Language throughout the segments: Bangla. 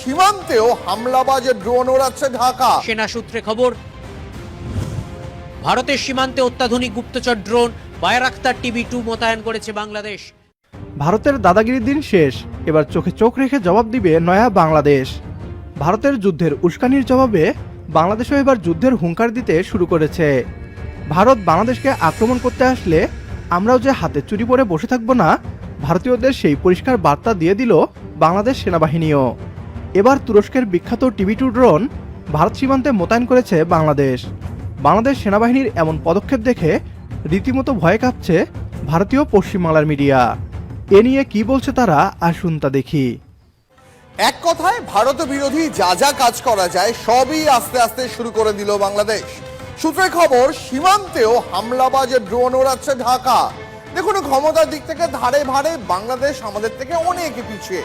সীমান্তেও হামলাবাজে ড্রোন ওড়াচ্ছে ঢাকা। সেনা সূত্রে খবর ভারতের সীমান্তে অত্যাধুনিক গুপ্তচর ড্রোন বায়রাক্তার টিভি টু মোতায়েন করেছে বাংলাদেশ। ভারতের দাদাগিরির দিন শেষ এবার চোখে চোখ রেখে জবাব দিবে নয়া বাংলাদেশ। ভারতের যুদ্ধের উস্কানির জবাবে বাংলাদেশও এবার যুদ্ধের হুঙ্কার দিতে শুরু করেছে। ভারত বাংলাদেশকে আক্রমণ করতে আসলে আমরাও যে হাতে চুরি পরে বসে থাকব না ভারতীয়দের সেই পরিষ্কার বার্তা দিয়ে দিল বাংলাদেশ সেনাবাহিনীও। এবার তুরস্কের বিখ্যাত টিভি টু ড্রোন ভারত সীমান্তে মোতায়েন করেছে বাংলাদেশ। বাংলাদেশ সেনাবাহিনীর এমন পদক্ষেপ দেখে রীতিমতো ভয়ে কাঁপছে ভারতীয় পশ্চিমবাংলার মিডিয়া। এ নিয়ে কি বলছে তারা, আসুন তা দেখি। এক কথায়, ভারত বিরোধী যা যা কাজ করা যায়, সবই আস্তে আস্তে শুরু করে দিল বাংলাদেশ। সূত্রে খবর, সীমান্তেও হামলাবাজে ড্রোন ওড়াচ্ছে ঢাকা। দেখুন, ক্ষমতার দিক থেকে ধারে ভারে বাংলাদেশ আমাদের থেকে অনেক পিছিয়ে।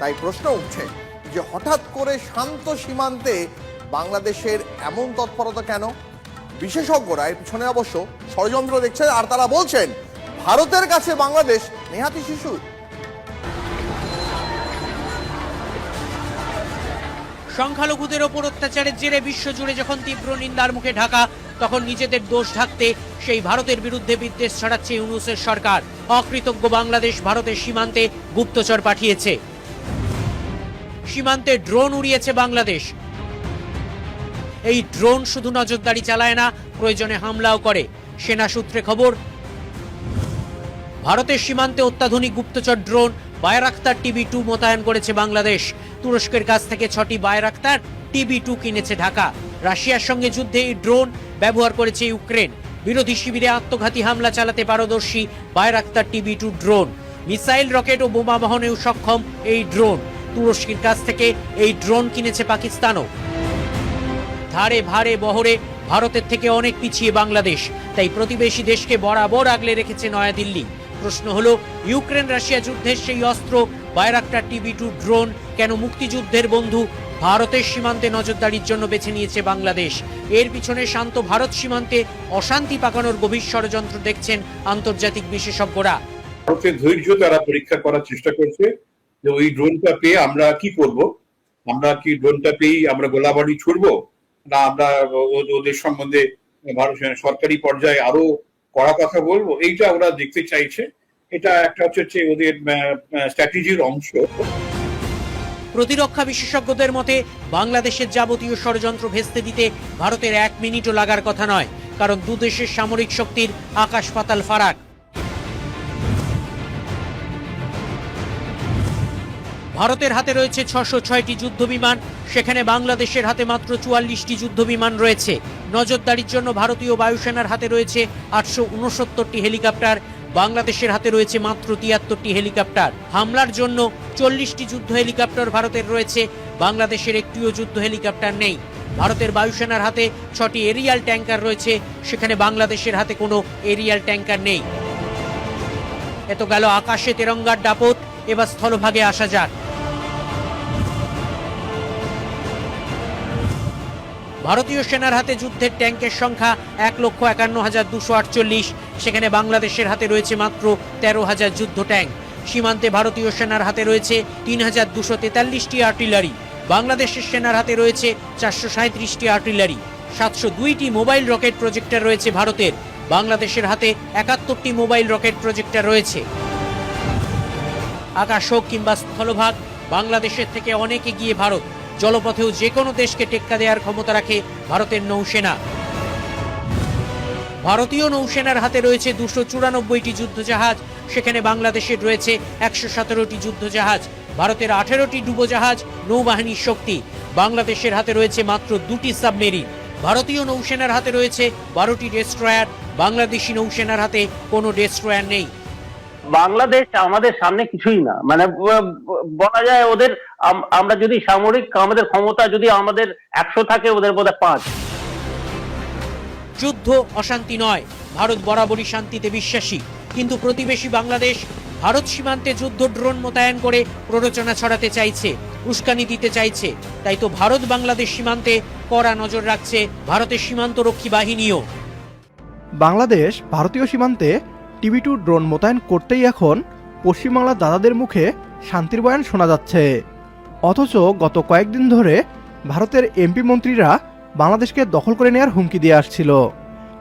তাই প্রশ্ন উঠছে যে হঠাৎ করে শান্ত সীমান্তে বাংলাদেশের এমন তৎপরতা কেন? বিশেষজ্ঞরা এর পিছনে অবশ্য ষড়যন্ত্র দেখছেন আর তারা বলছেন, ভারতের কাছে বাংলাদেশ নেহাতি শিশু। সংখ্যালঘুদের ওপর অত্যাচারের জেরে বিশ্বজুড়ে যখন তীব্র নিন্দার মুখে ঢাকা, তখন নিজেদের দোষ ঢাকতে সেই ভারতের বিরুদ্ধে বিদ্বেষ ছড়াচ্ছে ইউনুসের সরকার। অকৃতজ্ঞ বাংলাদেশ ভারতের সীমান্তে গুপ্তচর পাঠিয়েছে। সীমান্তে ড্রোন উড়িয়েছে বাংলাদেশ। এই ড্রোন শুধু নজরদারি চালায় না, প্রয়োজনে হামলাও করে। সেনা সূত্রে খবর, ভারতের সীমান্তে অত্যাধুনিক গুপ্তচর ড্রোন বায়রাক্তার টিভি টু মোতায়েন করেছে বাংলাদেশ। তুরস্কের কাছ থেকে ছটি বায়রাক্তার টিভি টু কিনেছে ঢাকা। রাশিয়ার সঙ্গে যুদ্ধে এই ড্রোন ব্যবহার করেছে ইউক্রেন। বিরোধী শিবিরে আত্মঘাতী হামলা চালাতে পারদর্শী Bayraktar TV two drone. Missile, rocket ও বোমা বহনেও সক্ষম এই ড্রোন। তুরস্কের কাছ থেকে এই ড্রোন কিনেছে পাকিস্তানও। ধারে ভারে বহরে ভারতের থেকে অনেক পিছিয়ে বাংলাদেশ। তাই প্রতিবেশী দেশকে বরাবর আগলে রেখেছে নয়াদিল্লি। প্রশ্ন হলো ইউক্রেন রাশিয়া যুদ্ধের সেই অস্ত্র বায়রাক্টার টিভি টু ড্রোন, কেন মুক্তিযুদ্ধের বন্ধু ভারতের সীমান্তে নজরদারির জন্য বেছে নিয়েছে বাংলাদেশ? এর পিছনে শান্ত ভারত সীমান্তে অশান্তি পাকানোর গভীর ষড়যন্ত্র দেখছেন আন্তর্জাতিক বিশেষজ্ঞরা। ভারতের ধৈর্য তারা পরীক্ষা করার চেষ্টা করছে। যে ওই ড্রোনটা পেয়ে আমরা কি করব? আমরা কি ড্রোনটা পেয়েই আমরা গোলাবাড়ি ছুড়বো? না আমরা ওদের সম্বন্ধে ভারত সরকারি পর্যায়ে আরও কড়া কথা বলব? এইটা ওরা দেখতে চাইছে। এটা একটা হচ্ছে ওদের স্ট্র্যাটেজির অংশ। প্রতিরক্ষা বিশেষজ্ঞদের মতে, বাংলাদেশের যাবতীয় ষড়যন্ত্র ভেস্তে দিতে ভারতের এক মিনিটও লাগার কথা নয়, কারণ দুদেশের সামরিক শক্তির আকাশ পাতাল ফারাক। ভারতের হাতে রয়েছে ছশো ছয়টি যুদ্ধ বিমান সেখানে বাংলাদেশের হাতে মাত্র চুয়াল্লিশটি যুদ্ধ বিমান রয়েছে। নজরদারির জন্য ভারতীয় বায়ুসেনার হাতে রয়েছে আটশো উনসত্তরটি হেলিকপ্টার, বাংলাদেশের হাতে রয়েছে মাত্র তিয়াত্তরটি হেলিকপ্টার। হামলার জন্য চল্লিশটি যুদ্ধ হেলিকপ্টার ভারতের রয়েছে, বাংলাদেশের একটিও যুদ্ধ হেলিকপ্টার নেই। ভারতের বায়ুসেনার হাতে ছটি এরিয়াল ট্যাঙ্কার রয়েছে, সেখানে বাংলাদেশের হাতে কোনো এরিয়াল ট্যাঙ্কার নেই। এত গেল আকাশে তেরঙ্গার দাপট, এবার স্থলভাগে আসা যাক। ভারতীয় সেনার হাতে যুদ্ধের ট্যাঙ্কের সংখ্যা এক লক্ষ একান্ন হাজার দুশো আটচল্লিশ। সেখানে বাংলাদেশের হাতে রয়েছে মাত্র তেরো হাজার যুদ্ধ ট্যাঙ্ক সীমান্তে ভারতীয় সেনার হাতে রয়েছে তিন হাজার দুশো তেতাল্লিশটি আর্টিলারি। বাংলাদেশের সেনার হাতে রয়েছে চারশো সাঁত্রিশটি আর্টিলারি। সাতশো দুইটি মোবাইল রকেট প্রজেক্টর রয়েছে ভারতের। বাংলাদেশের হাতে একাত্তরটি মোবাইল রকেট প্রজেক্টর রয়েছে। আকাশ হোক কিংবা স্থলভাগ, বাংলাদেশের থেকে অনেক এগিয়ে ভারত। জলপথেও যে কোনো দেশকে টেক্কা দেওয়ার ক্ষমতা রাখে ভারতের নৌসেনা। ভারতীয় নৌসেনার হাতে রয়েছে দুশো চুরানব্বইটি যুদ্ধজাহাজ, সেখানে বাংলাদেশের রয়েছে একশো সতেরোটি যুদ্ধজাহাজ, ভারতের আঠেরোটি ডুবোজাহাজ, নৌবাহিনীর শক্তি। বাংলাদেশের হাতে রয়েছে মাত্র দুটি সাবমেরিন। ভারতীয় নৌসেনার হাতে রয়েছে বারোটি ডেস্ট্রয়ার, বাংলাদেশি নৌসেনার হাতে কোনো ডেস্ট্রয়ার নেই। বাংলাদেশ আমাদের সামনে কিছুই না। মানে বলা যায় ওদের আমরা যদি সামরিক আমাদের ক্ষমতা যদি আমাদের একশো থাকে ওদের বোধহয় পাঁচ। যুদ্ধ অশান্তি নয় ভারত বরাবরই শান্তিতে বিশ্বাসী। কিন্তু প্রতিবেশী বাংলাদেশ ভারত সীমান্তে যুদ্ধ ড্রোন মোতায়েন করে প্ররোচনা ছড়াতে চাইছে উস্কানি দিতে চাইছে। তাই তো ভারত বাংলাদেশ সীমান্তে কড়া নজর রাখছে ভারতের সীমান্তরক্ষী বাহিনীও। বাংলাদেশ ভারতীয় সীমান্তে টিভি টু ড্রোন মোতায়েন করতেই এখন পশ্চিমবাংলার দাদাদের মুখে শান্তির বয়ান শোনা যাচ্ছে। অথচ গত কয়েকদিন ধরে ভারতের এমপি মন্ত্রীরা বাংলাদেশকে দখল করে নেওয়ার হুমকি দিয়ে আসছিল।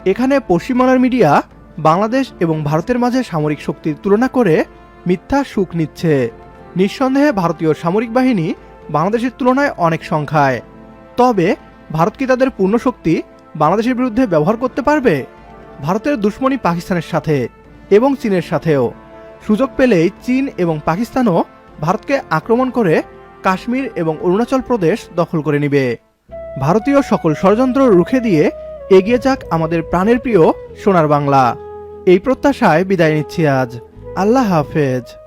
এখানে পশ্চিমবাংলার মিডিয়া বাংলাদেশ এবং ভারতের মাঝে সামরিক শক্তির তুলনা করে মিথ্যা সুখ নিচ্ছে। নিঃসন্দেহে ভারতীয় সামরিক বাহিনী বাংলাদেশের তুলনায় অনেক সংখ্যায়। তবে ভারত কি তাদের পূর্ণ শক্তি বাংলাদেশের বিরুদ্ধে ব্যবহার করতে পারবে? ভারতের দুশ্মনী পাকিস্তানের সাথে। এবং চীনের সাথেও। সুযোগ পেলেই চীন এবং পাকিস্তানও ভারতকে আক্রমণ করে কাশ্মীর এবং অরুণাচল প্রদেশ দখল করে নিবে। ভারতীয় সকল ষড়যন্ত্র রুখে দিয়ে এগিয়ে যাক আমাদের প্রাণের প্রিয় সোনার বাংলা। এই প্রত্যাশায় বিদায় নিচ্ছি আজ। আল্লাহ হাফেজ।